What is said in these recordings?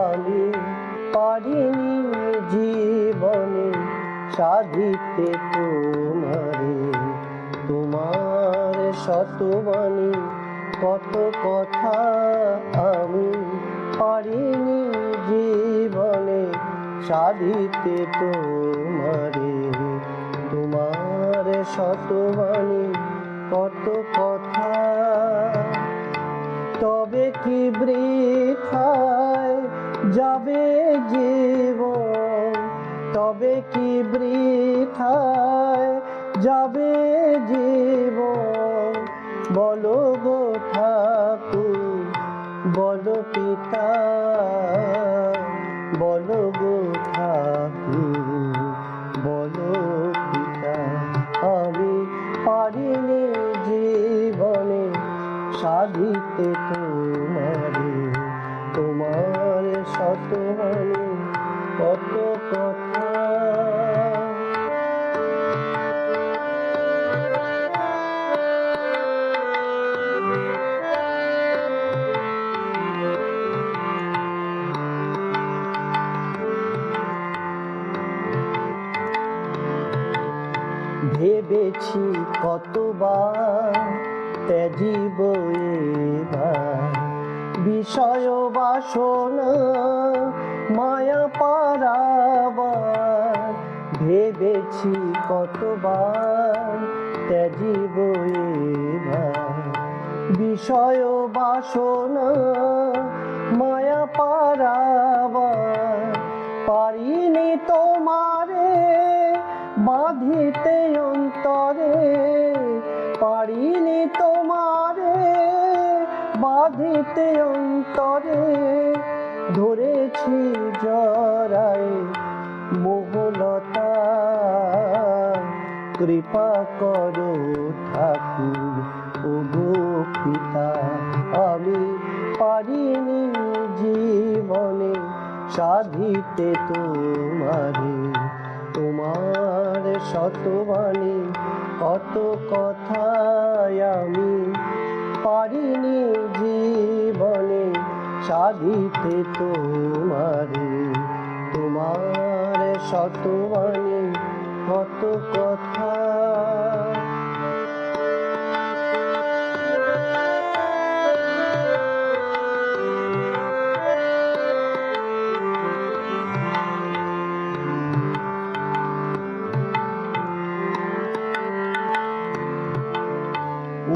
আমি পারিনি জীবনে সাধিতে তোমারে। তোমার শতবাণী, কত কথা আমি পারিনি জীবনে সাধিতে তোমারে। তোমার শতবাণী, কত কথা, তবে কি বৃথায় যাবে জীবন তবে কি বৃথায়? যাবে জীবন? বলো গো ঠাকুর, বলো পিতা, বলো গো ঠাকুর, বলো পিতা, আমি পারিনি জীবনে সাধিতে তোমারে। তোমার শতমানে কত কথা ভেবেছি কতবার ত্যাজিব এবার বিষয় বাসনা মায়া পারাবার ভেবেছি কতবার ত্যাজিব এবার বিষয় বাসনা মায়া পারাবার পারিনি তোমারে, বাঁধিতে অন্তরে। ধরেছি জরাই মোহলতা কৃপা করো ঠাকুর ও গো পিতা। আমি পারিনি জীবনে সাধিতে তোমারে। তোমার শতবাণী কত কথায় আমি পারিনি জীবনে সাধিতে তোমারে। তোমার শতবাণী কত কথা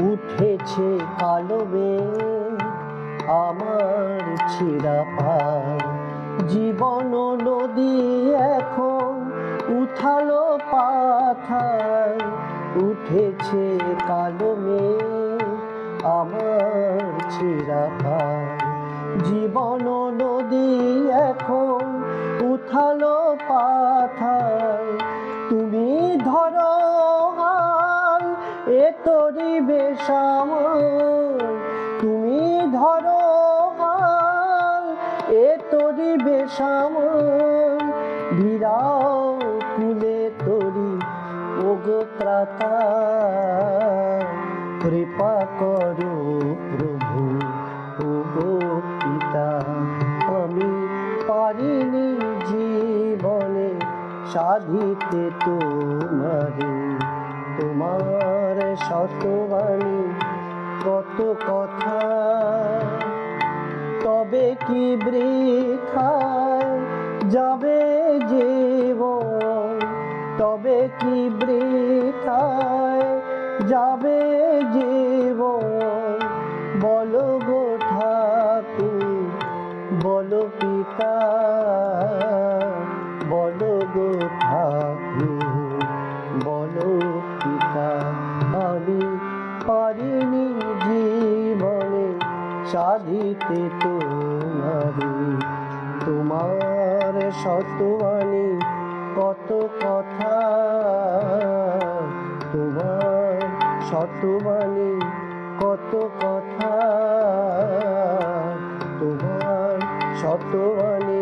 উঠেছে কালো আমার ছিড়া পায় জীবন নদী এখন উঠালো পাথায় উঠেছে কালো আমার ছিড়া পায় জীবন নদী এখন উঠালো পাথায় তোরি বেশামল তুমি ধরো হাল, এ তোরি বেশামল ভিড়াও কুলে তোরি, ওগো ত্রাতা কৃপা করো প্রভু, ওগো পিতা। আমি পারিনি জীবনে সাধিতে তোমারে। তোমার শতবাণী কত কথা। তবে কি বৃথায় যাবে জীবন? তবে কি বৃথায় যাবে জীবন? বলো গো ঠাকুর, বলো পিতা। পারিনি জীবনে সাধিতে তোমারে। তোমার শতবাণী কত কথা। তোমার শতমানে কত কথা। তোমার শতমানে